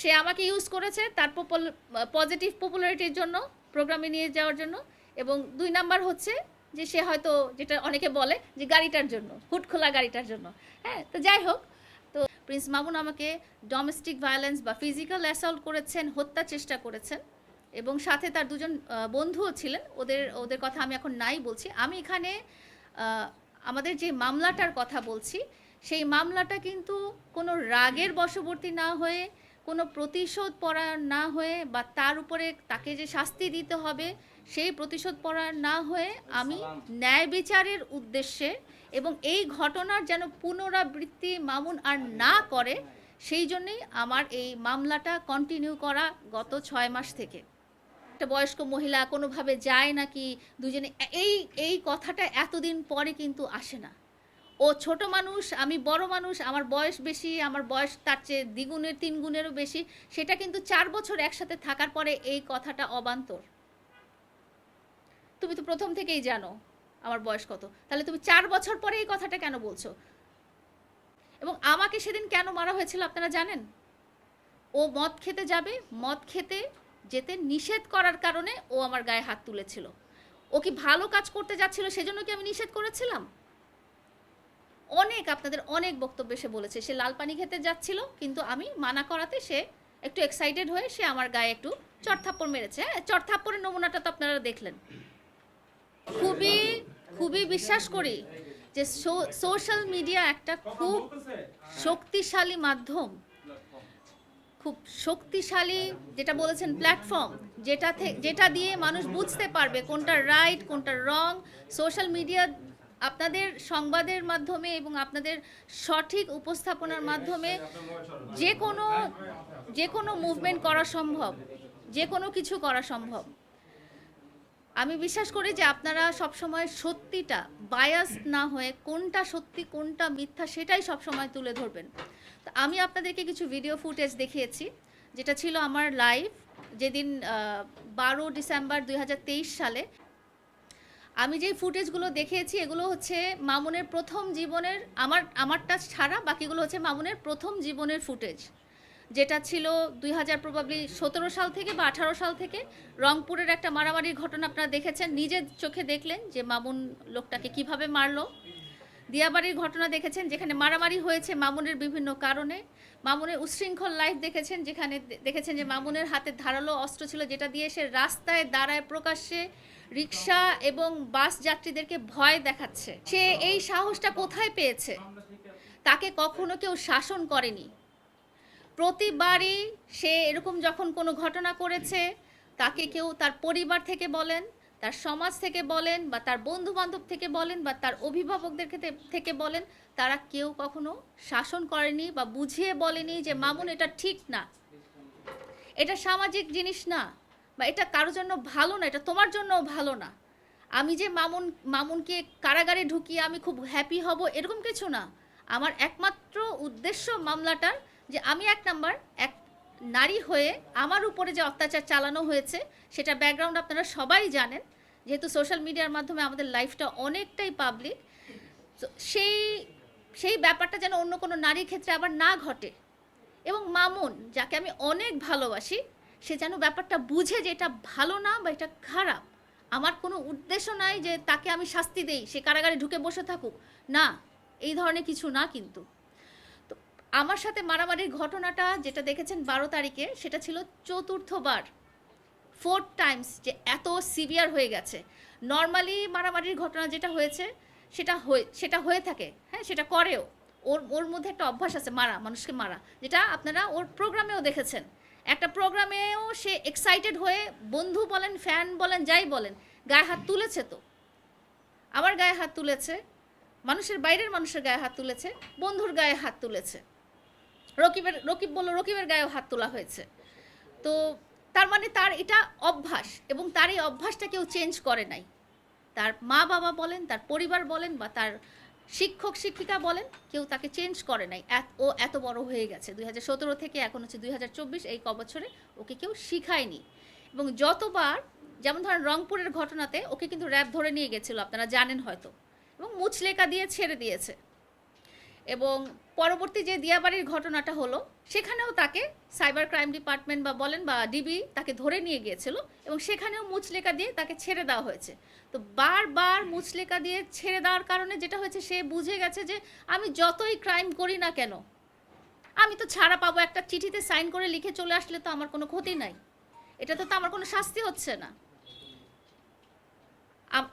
সে আমাকে ইউজ করেছে তার পজিটিভ পপুলারিটির জন্য প্রোগ্রামে নিয়ে যাওয়ার জন্য। এবং দুই নাম্বার হচ্ছে যে সে হয়তো যেটা অনেকে বলে যে গাড়িটার জন্য, হুট খোলা গাড়িটার জন্য। হ্যাঁ তো যাই হোক, তো প্রিন্স মামুন আমাকে ডোমেস্টিক ভায়োলেন্স বা ফিজিক্যাল অ্যাসল্ট করেছেন, হত্যা চেষ্টা করেছেন। এবং সাথে তার দুজন বন্ধুও ছিলেন। ওদের ওদের কথা আমি এখন নাই বলছি। আমি এখানে আমাদের যে মামলাটার কথা বলছি, সেই মামলাটা কিন্তু কোনো রাগের বশবর্তী না হয়ে কোনো প্রতিশোধ পরায়ণ না হয়ে বা তার উপরে তাকে যে শাস্তি দিতে হবে সেই প্রতিশোধ পরায়ণ না হয়ে আমি ন্যায় বিচারের উদ্দেশ্যে এবং এই ঘটনার যেন পুনরাবৃত্তি মামুন আর না করে সেই জন্যই আমার এই মামলাটা কন্টিনিউ করা গত ছয় মাস থেকে। একটা বয়স্ক মহিলা কোনোভাবে যায় নাকি দুজনে এই এই কথাটা এতদিন পরে কিন্তু আসে না। ও ছোট মানুষ, আমি বড় মানুষ, আমার বয়স বেশি, আমার বয়স তার চেয়ে দ্বিগুণের, তিন গুণেরও বেশি। সেটা কিন্তু চার বছর একসাথে থাকার পরে এই কথাটা অবান্তর। তুমি তো প্রথম থেকেই জানো আমার বয়স কত। তাহলে তুমি চার বছর পরে এই কথাটা কেন বলছো? এবং আমাকে সেদিন কেন মারা হয়েছিল আপনারা জানেন? ও মদ খেতে যাবে, মদ খেতে যেতে নিষেধ করার কারণে ও আমার গায়ে হাত তুলেছিল। ও কি ভালো কাজ করতে যাচ্ছিল সেজন্য কি আমি নিষেধ করেছিলাম? অনেক আপনাদের অনেক বক্তব্য সে বলেছে। সে লাল পানি খেতে যাচ্ছিল, কিন্তু আমি মানা করাতে সে একটু এক্সাইটেড হয়ে সে আমার গায়ে একটু চড়থাপ্পড় মেরেছে। হ্যাঁ চড়থাপ্পড়ের নমুনাটা তো আপনারা দেখলেন। খুবই খুবই বিশ্বাস করি যে সোশ্যাল মিডিয়া একটা খুব শক্তিশালী মাধ্যম। খুব শক্তিশালী যেটা বলেছেন প্ল্যাটফর্ম যেটা যেটা দিয়ে মানুষ বুঝতে পারবে কোনটা রাইট কোনটা রং সোশ্যাল মিডিয়া আপনাদের সংবাদের মাধ্যমে এবং আপনাদের সঠিক উপস্থাপনার মাধ্যমে যে কোনো যে কোনো মুভমেন্ট করা সম্ভব যে কোনো কিছু করা সম্ভব। আমি বিশ্বাস করি যে আপনারা সবসময় সত্যিটা বায়াস না হয়ে কোনটা সত্যি, কোনটা মিথ্যা সেটাই সবসময় তুলে ধরবেন। তো আমি আপনাদেরকে কিছু ভিডিও ফুটেজ দেখিয়েছি, যেটা ছিল আমার লাইভ যেদিন বারো ডিসেম্বর দুই হাজার তেইশ সালে। আমি যে ফুটেজগুলো দেখিয়েছি, এগুলো হচ্ছে মামুনের প্রথম জীবনের, আমার আমারটা ছাড়া বাকিগুলো হচ্ছে মামুনের প্রথম জীবনের ফুটেজ যেটা ছিল দুই হাজার প্রবাবলি সতেরো সাল থেকে বা আঠারো সাল থেকে রংপুরের একটা মারামারির ঘটনা আপনারা দেখেছেন, নিজের চোখে দেখলেন যে মামুন লোকটাকে কীভাবে মারলো। দিয়াবাড়ির ঘটনা দেখেছেন, যেখানে মারামারি হয়েছে মামুনের বিভিন্ন কারণে। মামুনের উচ্ছৃঙ্খল লাইফ দেখেছেন, যেখানে দেখেছেন যে মামুনের হাতে ধারালো অস্ত্র ছিল, যেটা দিয়ে সে রাস্তায়, দাঁড়ায়, প্রকাশ্যে রিক্সা এবং বাস যাত্রীদেরকে ভয় দেখাচ্ছে। সে এই সাহসটা কোথায় পেয়েছে? তাকে কখনো কেউ শাসন করেনি। প্রতিবারই সে এরকম যখন কোনো ঘটনা করেছে, তাকে কেউ তার পরিবার থেকে বলেন, তার সমাজ থেকে বলেন বা তার বন্ধু বান্ধব থেকে বলেন বা তার অভিভাবকদের থেকে বলেন, তারা কেউ কখনো শাসন করেনি বা বুঝিয়ে বলেনি যে, মামুন, এটা ঠিক না। এটা সামাজিক জিনিস না। বা এটা কারোর জন্য ভালো না, এটা তোমার জন্যও ভালো না। আমি যে মামুন, মামুনকে কারাগারে ঢুকিয়ে আমি খুব হ্যাপি হব এরকম কিছু না। আমার একমাত্র উদ্দেশ্য মামলাটার যে আমি এক নাম্বার এক নারী হয়ে আমার উপরে যে অত্যাচার চালানো হয়েছে, সেটা ব্যাকগ্রাউন্ড আপনারা সবাই জানেন। যেহেতু সোশ্যাল মিডিয়ার মাধ্যমে আমাদের লাইফটা অনেকটাই পাবলিক সেই সেই ব্যাপারটা যেন অন্য কোনো নারীর ক্ষেত্রে আবার না ঘটে। এবং মামুন, যাকে আমি অনেক ভালোবাসি সে যেন ব্যাপারটা বুঝে যে এটা ভালো না বা এটা খারাপ। আমার কোনো উদ্দেশ্য নাই যে তাকে আমি শাস্তি দেই, সে কারাগারে ঢুকে বসে থাকুক। না, এই ধরনের কিছু না কিন্তু। তো আমার সাথে মারামারির ঘটনাটা যেটা দেখেছেন বারো তারিখে, সেটা ছিল চতুর্থবার। ফোর্থ টাইমস যে এত সিভিয়ার হয়ে গেছে। নর্মালি মারামারির ঘটনা যেটা হয়েছে, সেটা হয়ে সেটা হয়ে থাকে। হ্যাঁ সেটা করেও। ওর ওর মধ্যে একটা অভ্যাস আছে মারা, মানুষকে মারা। যেটা আপনারা ওর প্রোগ্রামেও দেখেছেন। একটা প্রোগ্রামেও সে এক্সাইটেড হয়ে বন্ধু বলেন ফ্যান বলেন, যাই বলেন, গায়ে হাত তুলেছে তো। আমার গায়ে হাত তুলেছে, মানুষের বাইরের মানুষের গায়ে হাত তুলেছে, বন্ধুর গায়ে হাত তুলেছে। রকিবের, রকিব বলল, রকিবের গায়েও হাত তোলা হয়েছে। তো তার মানে তার এটা অভ্যাস এবং তার এই অভ্যাসটা কেউ চেঞ্জ করে নাই। তার মা বাবা বলেন, তার পরিবার বলেন বা তার শিক্ষক, শিক্ষিকা বলেন, কেউ তাকে চেঞ্জ করে নাই। ও এত বড় হয়ে গেছে। দুই হাজার সতেরো থেকে এখন হচ্ছে দুই হাজার চব্বিশ, এই ক বছরে ওকে কেউ শিখায়নি। এবং যতবার, যেমন ধরেন রংপুরের ঘটনাতে ওকে কিন্তু র্যাব ধরে নিয়ে গেছিল, আপনারা জানেন হয়তো। এবং মুচলেকা দিয়ে ছেড়ে দিয়েছে। এবং পরবর্তী যে দিয়াবাড়ির ঘটনাটা হলো, সেখানেও তাকে সাইবার ক্রাইম ডিপার্টমেন্ট বা বলেন বা ডিবি তাকে ধরে নিয়ে গিয়েছিল এবং সেখানেও মুচলেকা দিয়ে তাকে ছেড়ে দেওয়া হয়েছে। তো বারবার মুচলেকা দিয়ে ছেড়ে দেওয়ার কারণে যেটা হয়েছে, সে বুঝে গেছে যে আমি যতই ক্রাইম করি না কেন, আমি তো ছাড়া পাবো, একটা চিঠিতে সাইন করে লিখে চলে আসলে তো আমার কোনো ক্ষতি নাই। এটাতে তো আমার কোনো শাস্তি হচ্ছে না।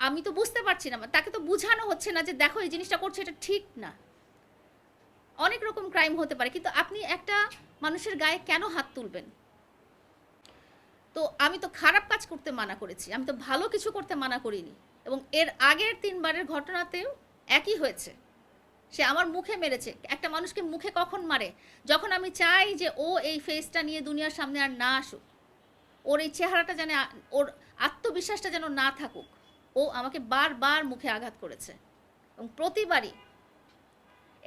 আমি তো বুঝতে পারছি না, তাকে তো বোঝানো হচ্ছে না যে দেখো এই জিনিসটা করছে, এটা ঠিক না। অনেক রকম ক্রাইম হতে পারে, কিন্তু আপনি একটা মানুষের গায়ে কেন হাত তুলবেন? তো আমি তো খারাপ কাজ করতে মানা করেছি, আমি তো ভালো কিছু করতে মানা করিনি, এবং এর আগের তিনবারের ঘটনাতেও একই হয়েছে। সে আমার মুখে মেরেছে, একটা মানুষকে মুখে কখন মারে? যখন আমি চাই যে ও এই ফেসটা নিয়ে দুনিয়ার সামনে আর না আসুক, ওর এই চেহারাটা যেন ওর আত্মবিশ্বাসটা যেন না থাকুক, ও আমাকে বারবার মুখে আঘাত করেছে। এবং প্রতিবারই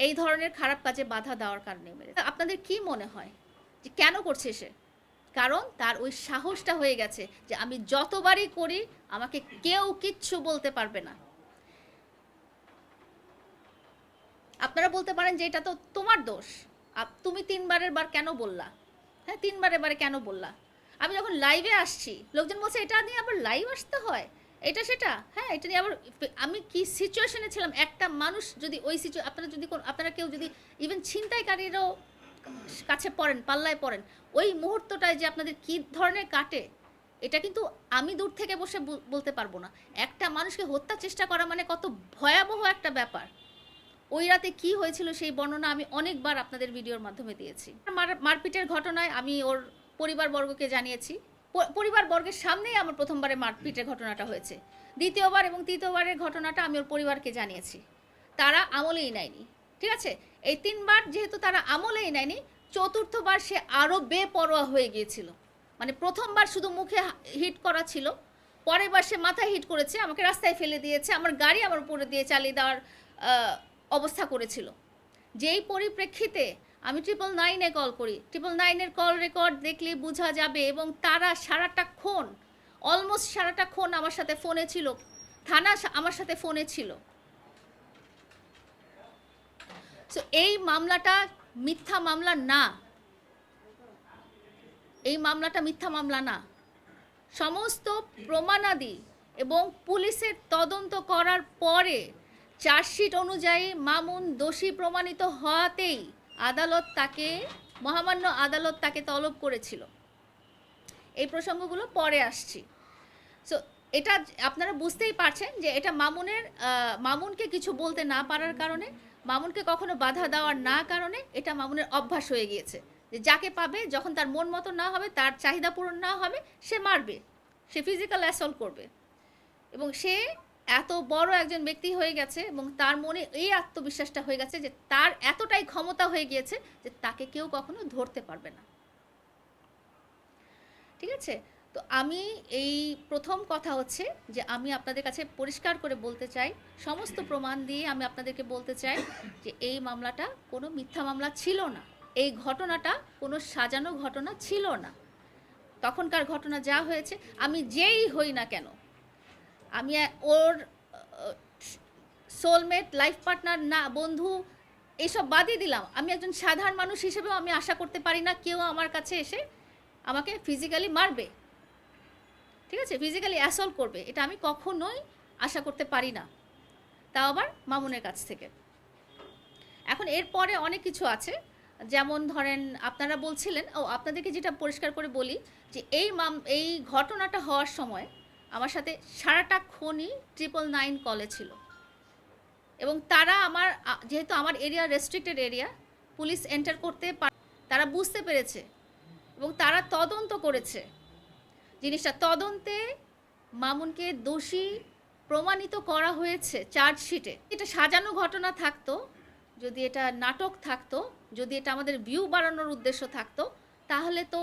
এই ধরনের খারাপ কাজে বাধা দেওয়ার কারণে মেরেছে। আপনাদের কি মনে হয় যে কেন করছে সে? কারণ তার ওই সাহসটা হয়ে গেছে যে আমি যতবারই করি আমাকে কেউ কিচ্ছু বলতে পারবে না। আপনারা বলতে পারেন যে এটা তো তোমার দোষ। তুমি তিনবারের বার কেন বললা? হ্যাঁ তিনবারের বারে কেন বললা? আমি যখন লাইভে আসছি, লোকজন বলছে, এটা নিয়ে আবার লাইভ আসতে হয়? এটা সেটা? হ্যাঁ এটা নিয়ে আবার আমি কি সিচুয়েশনে ছিলাম? একটা মানুষ যদি ওই সিচু আপনারা যদি আপনারা কেউ যদি ইভেন ছিনতাইকারীরও কাছে পড়েন, পাল্লায় পড়েন, ওই মুহূর্তটায় যে আপনাদের কী ধরনের কাটে, এটা কিন্তু আমি দূর থেকে বসে বল- বলতে পারব না। একটা মানুষকে হত্যা চেষ্টা করা মানে কত ভয়াবহ একটা ব্যাপার। ওই রাতে কি হয়েছিল সেই বর্ণনা আমি অনেকবার আপনাদের ভিডিওর মাধ্যমে দিয়েছি। মারপিটের ঘটনায় আমি ওর পরিবারবর্গকে জানিয়েছি। প- পরিবারবর্গের সামনেই আমার প্রথমবারে মারপিটের ঘটনাটা হয়েছে। দ্বিতীয়বার এবং তৃতীয়বারের ঘটনাটা আমি ওর পরিবারকে জানিয়েছি। তারা আমলেই নেয়নি, ঠিক আছে? এই তিনবার যেহেতু তারা আমলেই নেয়নি, চতুর্থবার সে আরও বেপরোয়া হয়ে গিয়েছিল। মানে প্রথমবার শুধু মুখে হিট করা ছিল পরের বার সে মাথায় হিট করেছে, আমাকে রাস্তায় ফেলে দিয়েছে, আমার গাড়ি আমার উপরে দিয়ে চালিয়ে দেওয়ার অবস্থা করেছিল। যেই পরিপ্রেক্ষিতে আমি ট্রিপল নাইনে কল করি। ট্রিপল নাইনের কল রেকর্ড দেখলে বোঝা যাবে এবং তারা সারাটাক্ষণ অলমোস্ট সারাটাক্ষণ আমার সাথে ফোনে ছিল। থানা আমার সাথে ফোনে ছিল। সো এই মামলাটা মিথ্যা মামলা না। এই মামলাটা মিথ্যা মামলা না। সমস্ত প্রমাণাদি এবং পুলিশের তদন্ত করার পরে চার্জশিট অনুযায়ী মামুন দোষী প্রমাণিত হওয়াতেই আদালত তাকে, মহামান্য আদালত তাকে তলব করেছিল। এই প্রসঙ্গগুলো পরে আসছি। সো এটা আপনারা বুঝতেই পারছেন যে এটা মামুনের মামুনকে কিছু বলতে না পারার কারণে, মামুনকে কখনো বাধা দেওয়ার না কারণে এটা মামুনের অভ্যাস হয়ে গিয়েছে। যে যাকে পাবে, যখন তার মন মতো না হবে, তার চাহিদা পূরণ না হবে, সে মারবে, সে ফিজিক্যাল অ্যাসল্ট করবে। এবং সে এত বড় একজন ব্যক্তি হয়ে গেছে এবং তার মনে এই আত্মবিশ্বাসটা হয়ে গেছে যে তার এতটাই ক্ষমতা হয়ে গিয়েছে যে তাকে কেউ কখনো ধরতে পারবে না। ঠিক আছে? তো আমি এই প্রথম কথা হচ্ছে যে আমি আপনাদের কাছে পরিষ্কার করে বলতে চাই, সমস্ত প্রমাণ দিয়ে আমি আপনাদেরকে বলতে চাই যে এই মামলাটা কোনো মিথ্যা মামলা ছিল না। এই ঘটনাটা কোনো সাজানো ঘটনা ছিল না। তখনকার ঘটনা যা হয়েছে, আমি যেই হই না কেন আমি ওর সোলমেট লাইফ পার্টনার না, বন্ধু, এসব বাদই দিলাম। আমি একজন সাধারণ মানুষ হিসেবেও আমি আশা করতে পারি না কেউ আমার কাছে এসে আমাকে ফিজিক্যালি মারবে। ঠিক আছে? ফিজিক্যালি অ্যাসল্ট করবে। এটা আমি কখনোই আশা করতে পারি না। তাও আবার মামুনের কাছ থেকে। এখন এরপরে অনেক কিছু আছে। যেমন ধরেন, আপনারা বলছিলেন, ও, আপনাদেরকে যেটা পরিষ্কার করে বলি, যে এই মাম এই ঘটনাটা হওয়ার সময় আমার সাথে সারাটা খনি ট্রিপল নাইন কলে ছিল। এবং তারা আমার যেহেতু আমার area restricted area police enter করতে তারা বুঝতে পেরেছে এবং তারা তদন্ত করেছে। জিনিসটা তদন্তে মামুনকে দোষী প্রমাণিত করা হয়েছে চার্জশিটে এটা সাজানো ঘটনা থাকতো, যদি এটা নাটক থাকতো, যদি এটা আমাদের ভিউ বাড়ানোর উদ্দেশ্য থাকতো, তাহলে তো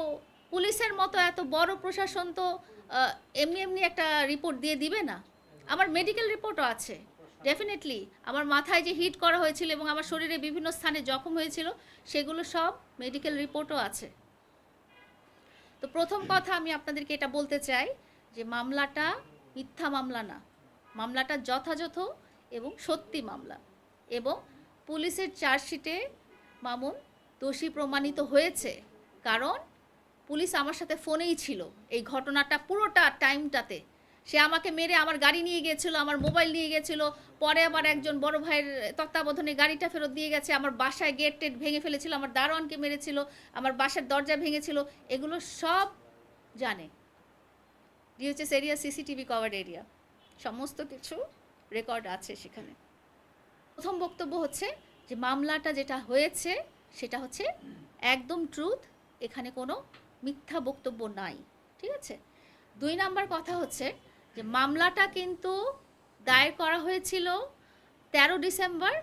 পুলিশের মতো এত বড় প্রশাসন তো এমনি এমনি একটা রিপোর্ট দিয়ে দিবে না? আমার মেডিকেল রিপোর্টও আছে ডেফিনেটলি আমার মাথায় যে হিট করা হয়েছিল এবং আমার শরীরে বিভিন্ন স্থানে জখম হয়েছিল, সেগুলো সব মেডিকেল রিপোর্টও আছে। তো প্রথম কথা আমি আপনাদেরকে এটা বলতে চাই যে মামলাটা মিথ্যা মামলা না। মামলাটা যথাযথ এবং সত্যি মামলা এবং পুলিশের চার্জশিটে মামুন দোষী প্রমাণিত হয়েছে। কারণ পুলিশ আমার সাথে ফোনেই ছিল। এই ঘটনাটা পুরোটা টাইমটাতে। সে আমাকে মেরে আমার গাড়ি নিয়ে গিয়েছিল, আমার মোবাইল নিয়ে গিয়েছিল, পরে আবার একজন বড় ভাইয়ের তত্ত্বাবধানে গাড়িটা ফেরত দিয়ে গেছে, আমার বাসায় গেট টেট ভেঙে ফেলেছিল, আমার দারোয়ানকে মেরেছিল, আমার বাসার দরজা ভেঙেছিল, এগুলো সব জানে। DOHS area CCTV cover area সমস্ত কিছু রেকর্ড আছে সেখানে। প্রথম বক্তব্য হচ্ছে যে, মামলাটা যেটা হয়েছে, সেটা হচ্ছে একদম ট্রুথ এখানে কোনো মিথ্যা বক্তব্য নাই, ঠিক আছে? দুই নাম্বার কথা হচ্ছে যে মামলাটা কিন্তু দায়ের করা হয়েছিল তেরো ডিসেম্বর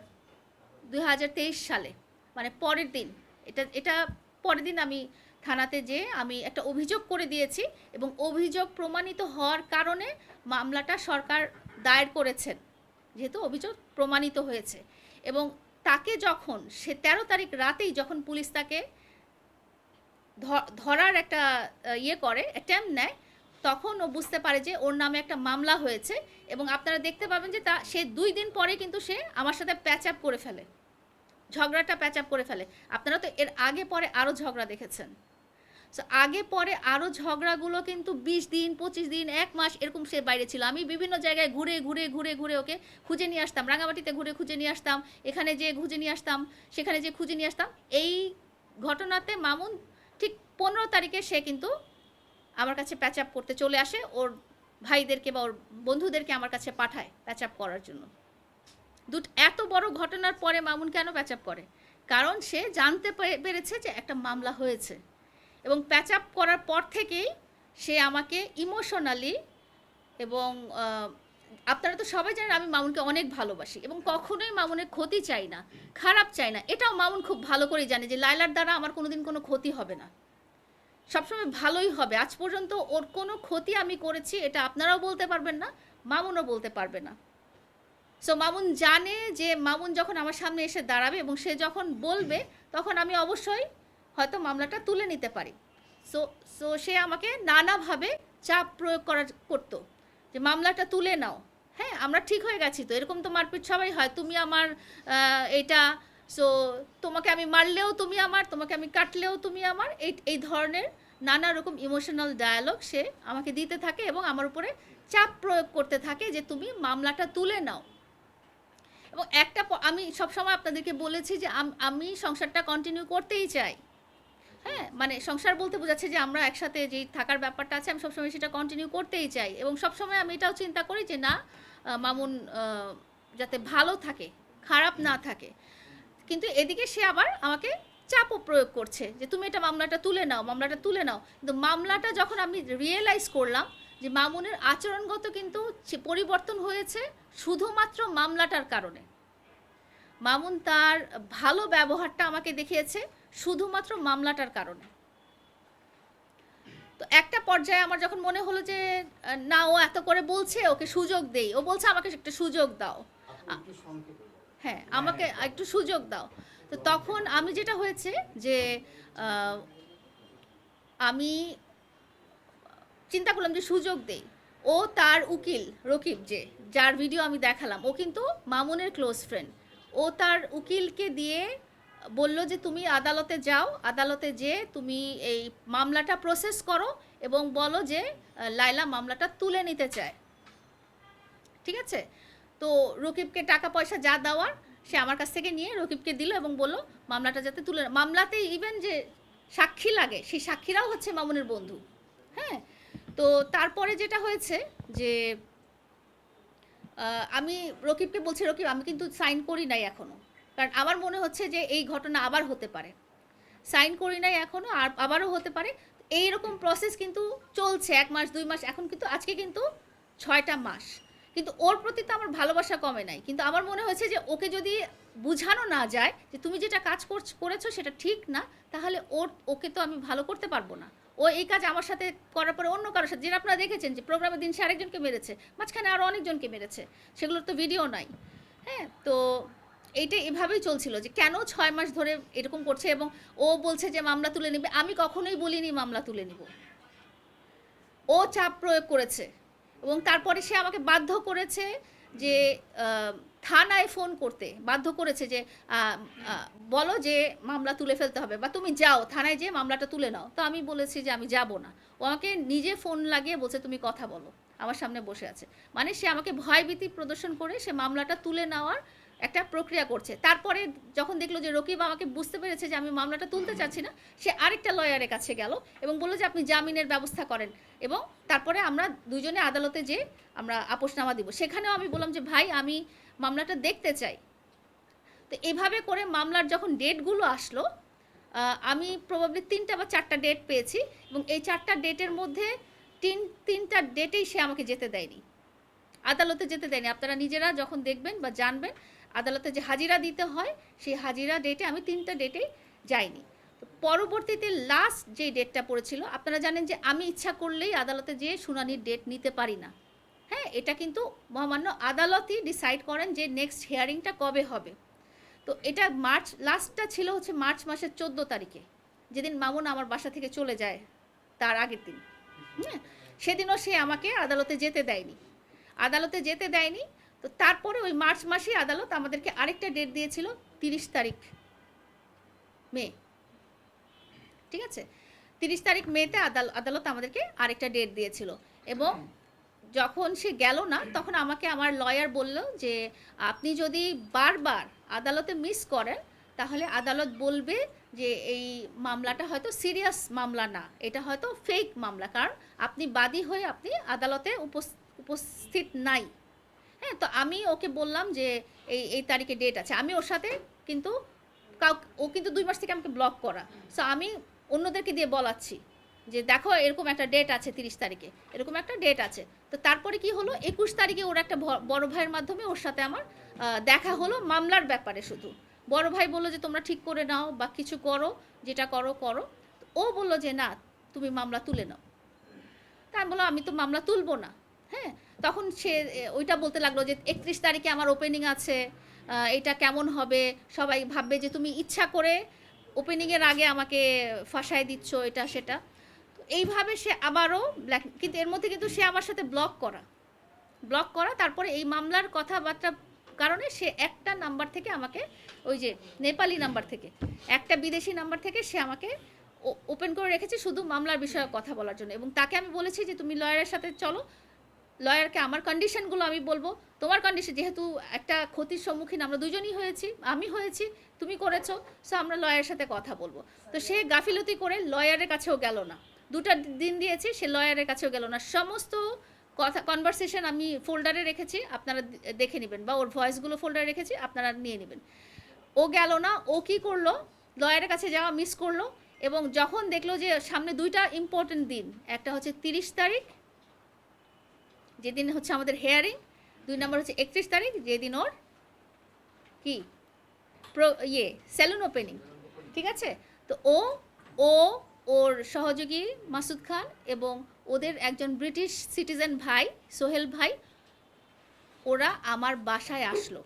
দু হাজার তেইশ সালে মানে পরের দিন। এটা এটা পরের দিন আমি থানাতে যে আমি একটা অভিযোগ করে দিয়েছি এবং অভিযোগ প্রমাণিত হওয়ার কারণে মামলাটা সরকার দায়ের করেছেন, যেহেতু অভিযোগ প্রমাণিত হয়েছে। এবং তাকে যখন সে তেরো তারিখ রাতেই যখন পুলিশ তাকে ধরার একটা ইয়ে করে অ্যাটেম্প নেয়, তখন ও বুঝতে পারে যে ওর নামে একটা মামলা হয়েছে এবং আপনারা দেখতে পাবেন যে তা, সে দুই দিন পরে কিন্তু সে আমার সাথে প্যাচ আপ করে ফেলে। ঝগড়াটা প্যাচ আপ করে ফেলে। আপনারা তো এর আগে পরে আরও ঝগড়া দেখেছেন। সো আগে পরে আরও ঝগড়াগুলো কিন্তু বিশ দিন, পঁচিশ দিন, এক মাস এরকম সে বাইরে ছিল। আমি বিভিন্ন জায়গায় ঘুরে ঘুরে ঘুরে ঘুরে ওকে খুঁজে নিয়ে আসতাম। রাঙামাটিতে ঘুরে খুঁজে নিয়ে আসতাম। এখানে যে খুঁজে নিয়ে আসতাম, সেখানে যে খুঁজে নিয়ে আসতাম। এই ঘটনাতে মামুন ঠিক পনেরো তারিখে সে কিন্তু আমার কাছে প্যাচ আপ করতে চলে আসে, ওর ভাইদেরকে বা ওর বন্ধুদেরকে আমার কাছে পাঠায় প্যাচ আপ করার জন্য। দুট, এত বড় ঘটনার পরে মামুন কেন প্যাচ আপ করে? কারণ সে জানতে পেরেছে যে একটা মামলা হয়েছে। এবং প্যাচ আপ করার পর থেকেই সে আমাকে ইমোশনালি এবং আপনারা তো সবাই জানেন আমি মামুনকে অনেক ভালোবাসি এবং কখনোই মামুনের ক্ষতি চাই না, খারাপ চাই না। এটাও মামুন খুব ভালো করেই জানে যে লাইলার দ্বারা আমার কোনোদিন কোনো ক্ষতি হবে না। সবসময় ভালোই হবে। আজ পর্যন্ত ওর কোনো ক্ষতি আমি করেছি, এটা আপনারাও বলতে পারবেন না, মামুনও বলতে পারবে না। সো মামুন জানে যে মামুন যখন আমার সামনে এসে দাঁড়াবে এবং সে যখন বলবে, তখন আমি অবশ্যই হয়তো মামলাটা তুলে নিতে পারি। সো সো সে আমাকে নানাভাবে চাপ প্রয়োগ করা করতো। যে মামলাটা তুলে নাও। হ্যাঁ আমরা ঠিক হয়ে গেছি তো। এরকম তো মারপিট সবাই হয়। তুমি আমার এটা সো তোমাকে আমি মারলেও তুমি আমার, তোমাকে আমি কাটলেও তুমি আমার। এই এই ধরনের নানা রকম ইমোশনাল ডায়ালগ সে আমাকে দিতে থাকে এবং আমার উপরে চাপ প্রয়োগ করতে থাকে যে তুমি মামলাটা তুলে নাও। এবং একটা আমি সবসময় আপনাদেরকে বলেছি যে আমি সংসারটা কন্টিনিউ করতেই চাই। হ্যাঁ মানে সংসার বলতে বোঝাচ্ছে যে আমরা একসাথে যেই থাকার ব্যাপারটা আছে আমি সবসময় সেটা কন্টিনিউ করতেই চাই। এবং সবসময় আমি এটাও চিন্তা করি যে না মামুন যাতে ভালো থাকে খারাপ না থাকে। কিন্তু এদিকে সে আবার আমাকে চাপও প্রয়োগ করছে যে তুমি এটা মামলাটা তুলে নাও মামলাটা তুলে নাও। কিন্তু মামলাটা যখন আমি রিয়েলাইজ করলাম যে মামুনের আচরণগত কিন্তু পরিবর্তন হয়েছে শুধুমাত্র মামলাটার কারণে। মামুন তার ভালো ব্যবহারটা আমাকে দেখিয়েছে শুধুমাত্র মামলাটার কারণে। তো একটা পর্যায়ে আমার যখন মনে হলো যে না ও এত করে বলছে ওকে সুযোগ দেই। ও বলছে আমাকে একটা সুযোগ দাও। বলুন। হ্যাঁ আমাকে একটু সুযোগ দাও। তো তখন আমি যেটা হয়েছে যে আমি চিন্তা করলাম যে সুযোগ দেই। ও তার উকিল রকিব যে যার ভিডিও আমি দেখালাম ও কিন্তু মামুনের ক্লোজ ফ্রেন্ড ও তার উকিলকে দিয়ে বলল যে তুমি আদালতে যাও, আদালতে যে তুমি এই মামলাটা প্রসেস করো এবং বলো যে লাইলা মামলাটা তুলে নিতে চায়। ঠিক আছে? তো রকিবকে টাকা পয়সা যা দেওয়ার, সে আমার কাছ থেকে নিয়ে রকিবকে দিল এবং বলল, মামলাটা যাতে তুলে মামলাতে ইভেন যে সাক্ষী লাগে, সেই সাক্ষীরাও হচ্ছে মামুনের বন্ধু। হ্যাঁ? তো তারপরে যেটা হয়েছে যে আমি রকিবকে বলছি, রকিব, আমি কিন্তু সাইন করি নাই এখনও। কারণ আমার মনে হচ্ছে যে এই ঘটনা আবার হতে পারে। সাইন করি নাই এখনও আর আবারও হতে পারে। এই রকম প্রসেস কিন্তু চলছে, এক মাস, দুই মাস, এখন কিন্তু আজকে কিন্তু ছয়টা মাস। কিন্তু ওর প্রতি তো আমার ভালোবাসা কমে নাই। কিন্তু আমার মনে হয়েছে যে ওকে যদি বুঝানো না যায় যে তুমি যেটা কাজ করছ- করেছ সেটা ঠিক না, তাহলে ওর, ওকে তো আমি ভালো করতে পারব না। ও এই কাজ আমার সাথে করার পরে অন্য কারোর সাথে, যেটা আপনারা দেখেছেন যে প্রোগ্রামের দিন সে আরেকজনকে মেরেছে, মাঝখানে আরও অনেকজনকে মেরেছে, সেগুলোর তো ভিডিও নাই। হ্যাঁ তো এইটা এভাবেই চলছিল যে কেন ছয় মাস ধরে এরকম করছে এবং ও বলছে যে মামলা তুলে নেবে। আমি কখনোই বলিনি মামলা তুলে নিব। ও চাপ প্রয়োগ করেছে এবং তারপরে সে আমাকে বাধ্য করেছে যে থানায় ফোন করতে, বাধ্য করেছে যে বলো যে মামলা তুলে ফেলতে হবে বা তুমি যাও, থানায় যেয়ে মামলাটা তুলে নাও। তো আমি বলেছি যে আমি যাব না। ও আমাকে নিজে ফোন লাগিয়ে বলছে, তুমি কথা বলো, আমার সামনে বসে আছে। মানে সে আমাকে ভয়ভীতি প্রদর্শন করে সে মামলাটা তুলে নেওয়ার একটা প্রক্রিয়া করছে। তারপরে যখন দেখল যে রকিব আমাকে বুঝতে পেরেছে যে আমি মামলাটা তুলতে চাচ্ছি না সে আরেকটা লয়ারের কাছে গেল এবং বলল যে আপনি জামিনের ব্যবস্থা করেন এবং তারপরে আমরা দুজনে আদালতে যে আমরা আপোষনামা দিব। সেখানেও আমি বললাম যে ভাই আমি মামলাটা দেখতে চাই। তো এভাবে করে মামলার যখন ডেটগুলো আসলো আমি প্রবাবলি তিনটা বা চারটা ডেট পেয়েছি এবং এই চারটা ডেটের মধ্যে তিন তিনটা ডেটেই সে আমাকে যেতে দেয়নি। আদালতে যেতে দেয়নি। আপনারা নিজেরা যখন দেখবেন বা জানবেন, আদালতে যে হাজিরা দিতে হয়, সেই হাজিরা ডেটে আমি তিনটা ডেটেই যাইনি। পরবর্তীতে লাস্ট যে ডেটটা পড়েছিল, আপনারা জানেন যে আমি ইচ্ছা করলেই আদালতে যেয়ে শুনানির ডেট নিতে পারি না। হ্যাঁ এটা কিন্তু মহামান্য আদালতই ডিসাইড করেন যে নেক্সট হিয়ারিংটা কবে হবে। তো এটা মার্চ লাস্টটা ছিল হচ্ছে মার্চ মাসের চোদ্দ তারিখে। যেদিন মামুন আমার বাসা থেকে চলে যায়, তার আগের দিন। হ্যাঁ সেদিনও সে আমাকে আদালতে যেতে দেয়নি। আদালতে যেতে দেয়নি। তো তারপরে ওই মার্চ মাসে আদালত আমাদেরকে আরেকটা ডেট দিয়েছিল, তিরিশ তারিখ মে। ঠিক আছে? তিরিশ তারিখ মেতে আদাল- আদালত আমাদেরকে আরেকটা ডেট দিয়েছিল। এবং যখন সে গেল না, তখন আমাকে আমার লয়ার বলল যে, আপনি যদি বারবার আদালতে মিস করেন, তাহলে আদালত বলবে যে, এই মামলাটা হয়তো সিরিয়াস মামলা না। এটা হয়তো ফেক মামলা। কারণ আপনি বাদী হয়ে আপনি আদালতে উপস- উপস্থিত নাই। হ্যাঁ তো আমি ওকে বললাম যে এই এই তারিখে ডেট আছে। আমি ওর সাথে কিন্তু কাউ ও কিন্তু দুই মাস থেকে আমাকে ব্লক করা। সো আমি অন্যদেরকে দিয়ে বলাচ্ছি যে দেখো এরকম একটা ডেট আছে তিরিশ তারিখে, এরকম একটা ডেট আছে। তো তারপরে কি হলো? একুশ তারিখে ওর একটা বড় ভাইয়ের মাধ্যমে ওর সাথে আমার দেখা হলো মামলার ব্যাপারে শুধু। বড় ভাই বলল যে তোমরা ঠিক করে নাও বা কিছু করো, যেটা করো করো। ও বলল যে না, তুমি মামলা তুলে নাও। তা আমি বললাম, আমি তো মামলা তুলবো না। হ্যাঁ তখন সে ওইটা বলতে লাগল যে একত্রিশ তারিখে আমার ওপেনিং আছে এটা কেমন হবে? সবাই ভাববে যে তুমি ইচ্ছা করে ওপেনিংয়ের আগে আমাকে ফাঁসায় দিচ্ছ এটা, সেটা। এইভাবে সে আবারও ব্ল্যাক কিন্তু এর মধ্যে কিন্তু সে আমার সাথে ব্লক করা। ব্লক করা, তারপরে এই মামলার কথাবার্তা কারণে সে একটা নাম্বার থেকে আমাকে, ওই যে নেপালি নাম্বার থেকে, একটা বিদেশি নাম্বার থেকে সে আমাকে ওপেন করে রেখেছে শুধু মামলার বিষয়ে কথা বলার জন্য। এবং তাকে আমি বলেছি যে তুমি লয়ারের সাথে চলো লয়ারকে আমার কন্ডিশনগুলো আমি বলব। তোমার কন্ডিশন যেহেতু একটা ক্ষতির সম্মুখীন আমরা দুজনই হয়েছি, আমি হয়েছি, তুমি করেছ সো আমরা লয়ারের সাথে কথা বলব। তো সে গাফিলতি করে লয়ারের কাছেও গেল না। দুটা দিন দিয়েছি, সে লয়ারের কাছেও গেল না। সমস্ত কথা কনভারসেশন আমি ফোল্ডারে রেখেছি, আপনারা দেখে নেবেন বা ওর ভয়েসগুলো ফোল্ডারে রেখেছি, আপনারা নিয়ে নেবেন। ও গেল না, ও কি করল? লয়ারের কাছে যাওয়া মিস করল, এবং যখন দেখল যে সামনে দুইটা ইম্পর্টেন্ট দিন, একটা হচ্ছে তিরিশ তারিখ যেদিন হচ্ছে আমাদের হেয়ারিং দুই নম্বর হচ্ছে একত্রিশ তারিখ, যেদিন ওর কি? প্রো ইয়ে সেলুন ওপেনিং ঠিক আছে? তো ও ও, ওর সহযোগী মাসুদ খান এবং ওদের একজন ব্রিটিশ সিটিজেন ভাই, সোহেল ভাই, ওরা আমার বাসায় আসলো।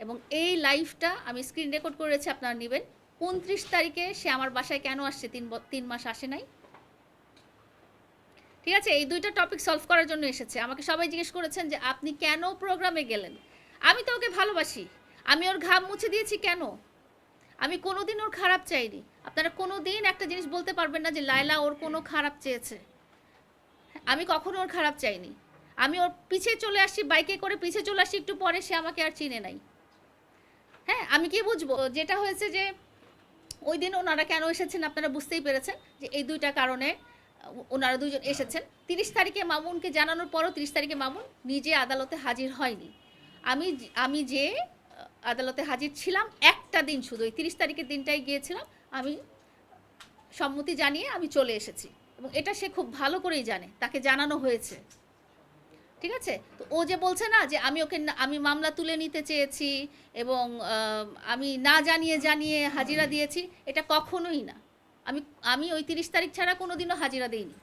এবং এই লাইভটা আমি স্ক্রিন রেকর্ড করেছি, আপনারা নেবেন। উনত্রিশ তারিখে সে আমার বাসায় কেন আসছে? তিন তিন মাস আসে নাই। ঠিক আছে? এই দুইটা টপিক সলভ করার জন্য এসেছে। আমাকে সবাই জিজ্ঞেস করেছেন যে, আপনি কেন প্রোগ্রামে গেলেন? আমি তো ওকে ভালোবাসি। আমি ওর ঘাম মুছে দিয়েছি কেন? আমি কোনোদিন ওর খারাপ চাইনি। আপনারা কোনো দিন একটা জিনিস বলতে পারবেন না যে, লায়লা, ওর কোনো খারাপ চেয়েছে। আমি কখনো ওর খারাপ চাইনি। আমি ওর পিছে চলে আসি, বাইকে করে পিছে চলে আসি, একটু পরে সে আমাকে আর চিনে নাই। হ্যাঁ আমি কি বুঝব? যেটা হয়েছে যে, ওই দিন ওনারা কেন এসেছেন আপনারা বুঝতেই পেরেছেন যে, এই দুইটা কারণে ওনারা দুজন এসেছেন। তিরিশ তারিখে মামুনকে জানানোর পরও তিরিশ তারিখে মামুন নিজে আদালতে হাজির হয়নি। আমি আমি যে আদালতে হাজির ছিলাম একটা দিন শুধু এই তিরিশ তারিখের দিনটাই গিয়েছিলাম। আমি সম্মতি জানিয়ে আমি চলে এসেছি এবং এটা সে খুব ভালো করেই জানে, তাকে জানানো হয়েছে। ঠিক আছে? তো ও যে বলছে না যে আমি ওকে আমি মামলা তুলে নিতে চেয়েছি এবং আমি না জানিয়ে জানিয়ে হাজিরা দিয়েছি, এটা কখনোই না। আমি আমি ওই তিরিশ তারিখ ছাড়া কোনো দিনও হাজিরা দিইনি।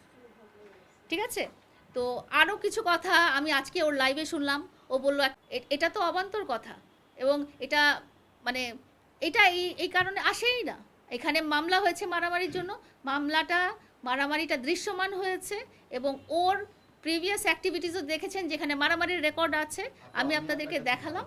ঠিক আছে? তো আরও কিছু কথা আমি আজকে ওর লাইভে শুনলাম। ও বলল এটা তো অবান্তর কথা। এবং এটা মানে এটা এই এই কারণে আসেই না। এখানে মামলা হয়েছে মারামারির জন্য। মামলাটা, মারামারিটা দৃশ্যমান হয়েছে এবং ওর প্রিভিয়াস অ্যাক্টিভিটিসও দেখেছেন যেখানে মারামারির রেকর্ড আছে। আমি আপনাদেরকে দেখালাম।